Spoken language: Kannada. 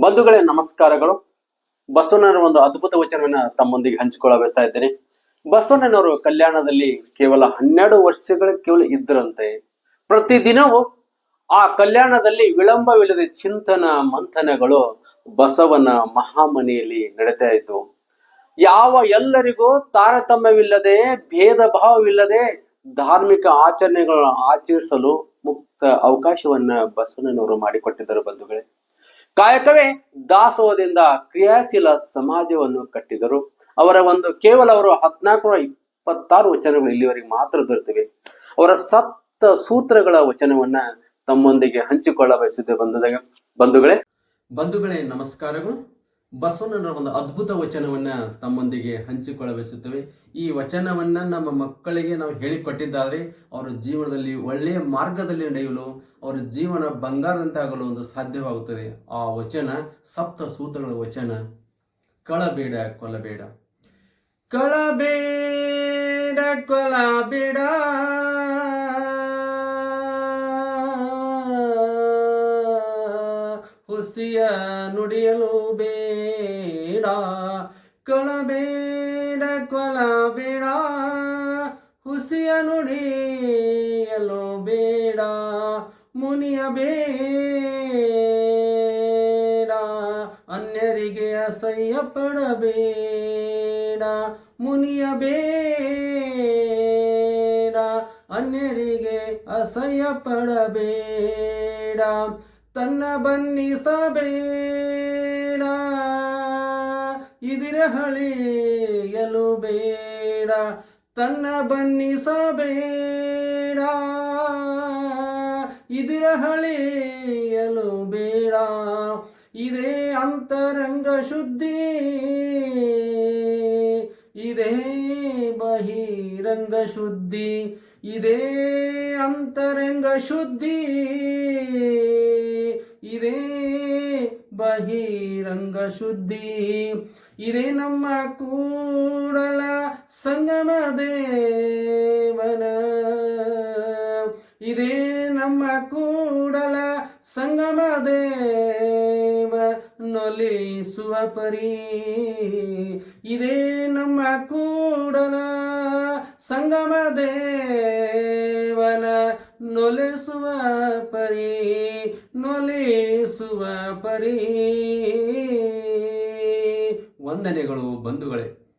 ಬಂಧುಗಳೇ, ನಮಸ್ಕಾರಗಳು. ಬಸವಣ್ಣನ ಒಂದು ಅದ್ಭುತ ವಚನವನ್ನ ತಮ್ಮೊಂದಿಗೆ ಹಂಚಿಕೊಳ್ಳ ಬಯಸ್ತಾ ಇದ್ದೇನೆ. ಬಸವಣ್ಣನವರು ಕಲ್ಯಾಣದಲ್ಲಿ ಕೇವಲ ಹನ್ನೆರಡು ವರ್ಷಗಳ ಕೇವಲ ಇದ್ರಂತೆ. ಪ್ರತಿದಿನವೂ ಆ ಕಲ್ಯಾಣದಲ್ಲಿ ವಿಳಂಬವಿಲ್ಲದೆ ಚಿಂತನ, ಮಂಥನಗಳು ಬಸವನ ಮಹಾಮನೆಯಲ್ಲಿ ನಡೀತಾ ಇತ್ತು. ಯಾವ ಎಲ್ಲರಿಗೂ ತಾರತಮ್ಯವಿಲ್ಲದೆ ಭೇದ ಭಾವವಿಲ್ಲದೆ ಧಾರ್ಮಿಕ ಆಚರಣೆಗಳನ್ನು ಆಚರಿಸಲು ಮುಕ್ತ ಅವಕಾಶವನ್ನ ಬಸವಣ್ಣನವರು ಮಾಡಿಕೊಟ್ಟಿದ್ದರು ಬಂಧುಗಳೇ. ಕಾಯಕವೇ ದಾಸೋಹದಿಂದ ಕ್ರಿಯಾಶೀಲ ಸಮಾಜವನ್ನು ಕಟ್ಟಿದರು. ಅವರ ಒಂದು ಕೇವಲ ಅವರು ಹದಿನಾಲ್ಕುನೂರ ಇಪ್ಪತ್ತಾರು ವಚನಗಳು ಇಲ್ಲಿವರೆಗೆ ಮಾತ್ರ ದೊರೆತಿವೆ. ಅವರ ಸತ್ತ ಸೂತ್ರಗಳ ವಚನವನ್ನ ತಮ್ಮೊಂದಿಗೆ ಹಂಚಿಕೊಳ್ಳ ಬಯಸಿದ್ದೆ ಬಂಧುದಾಗ ಬಂಧುಗಳೇ ಬಂಧುಗಳೇ, ನಮಸ್ಕಾರಗಳು. ಬಸವಣ್ಣನವರ ಒಂದು ಅದ್ಭುತ ವಚನವನ್ನ ತಮ್ಮೊಂದಿಗೆ ಹಂಚಿಕೊಳ್ಳ ಬಯಸುತ್ತೇವೆ ಈ ವಚನವನ್ನ ನಮ್ಮ ಮಕ್ಕಳಿಗೆ ನಾವು ಹೇಳಿಕೊಟ್ಟಿದ್ದಾದ್ರೆ ಅವರ ಜೀವನದಲ್ಲಿ ಒಳ್ಳೆಯ ಮಾರ್ಗದಲ್ಲಿ ನಡೆಯಲು, ಅವರ ಜೀವನ ಬಂಗಾರದಂತಾಗಲು ಒಂದು ಸಾಧ್ಯವಾಗುತ್ತದೆ. ಆ ವಚನ ಸಪ್ತ ಸೂತ್ರಗಳ ವಚನ, ಕಳಬೇಡ ಕೊಲಬೇಡ ಕಳಬೇಡ ಕೊಲಬೇಡ ಹುಸಿಯ ನುಡಿಯಲು ಬೇಡ, ಕಳಬೇಡ, ಕೊಲಬೇಡ. ಹುಸಿಯ ನುಡಿಯಲು ಬೇಡ, ಮುನಿಯ ಬೇಡ. ಅನ್ಯರಿಗೆ ಅಸಹ್ಯ ಪಡಬೇಡ, ಮುನಿಯ ಬೇಡ. ಅನ್ಯರಿಗೆ ಅಸಹ್ಯ ಪಡಬೇಡ. ತನ್ನ ಬನ್ನಿಸಬೇಡ ಇದಿರ ಹಳಿಯಲು ಬೇಡ. ತನ್ನ ಬನ್ನಿಸಬೇಡ ಇದಿರ ಹಳಿಯಲು ಬೇಡ. ಇದೇ ಅಂತರಂಗ ಶುದ್ಧಿ. ಇದೇ ಬಹಿರಂಗ ಶುದ್ಧಿ. ಇದೇ ಅಂತರಂಗ ಶುದ್ಧಿ. ಇದೇ ಬಹಿರಂಗ ಶುದ್ಧಿ, ಇದೇ ನಮ್ಮ ಕೂಡಲ ಸಂಗಮ ದೇವನ. ಇದೇ ನಮ್ಮ ಕೂಡಲ ಸಂಗಮ ದೇವ ನೊಲಿಸುವ ಪರಿ. ಇದೇ ನಮ್ಮ ಕೂಡಲ ಸಂಗಮ ದೇವನ ನೊಲಿಸುವ ಪರಿ ನೊಲಿಸುವ ಪರಿ. ವಂದನೆಗಳು ಬಂಧುಗಳೇ.